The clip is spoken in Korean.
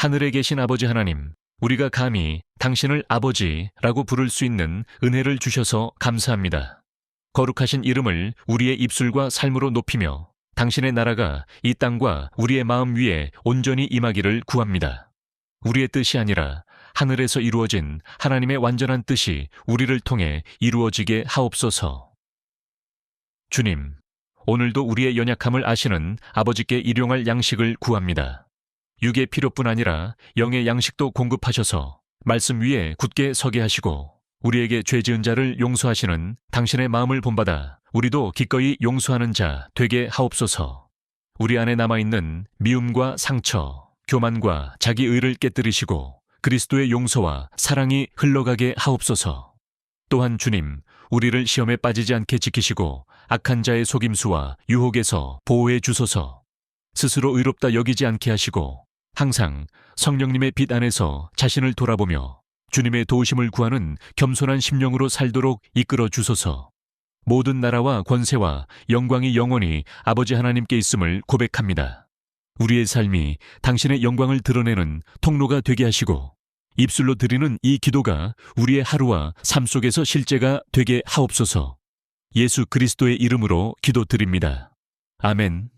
하늘에 계신 아버지 하나님, 우리가 감히 당신을 아버지라고 부를 수 있는 은혜를 주셔서 감사합니다. 거룩하신 이름을 우리의 입술과 삶으로 높이며 당신의 나라가 이 땅과 우리의 마음 위에 온전히 임하기를 구합니다. 우리의 뜻이 아니라 하늘에서 이루어진 하나님의 완전한 뜻이 우리를 통해 이루어지게 하옵소서. 주님, 오늘도 우리의 연약함을 아시는 아버지께 일용할 양식을 구합니다. 육의 필요뿐 아니라 영의 양식도 공급하셔서 말씀 위에 굳게 서게 하시고 우리에게 죄 지은 자를 용서하시는 당신의 마음을 본받아 우리도 기꺼이 용서하는 자 되게 하옵소서. 우리 안에 남아있는 미움과 상처, 교만과 자기 의를 깨뜨리시고 그리스도의 용서와 사랑이 흘러가게 하옵소서. 또한 주님, 우리를 시험에 빠지지 않게 지키시고 악한 자의 속임수와 유혹에서 보호해 주소서. 스스로 의롭다 여기지 않게 하시고 항상 성령님의 빛 안에서 자신을 돌아보며 주님의 도우심을 구하는 겸손한 심령으로 살도록 이끌어 주소서. 모든 나라와 권세와 영광이 영원히 아버지 하나님께 있음을 고백합니다. 우리의 삶이 당신의 영광을 드러내는 통로가 되게 하시고 입술로 드리는 이 기도가 우리의 하루와 삶 속에서 실제가 되게 하옵소서. 예수 그리스도의 이름으로 기도드립니다. 아멘.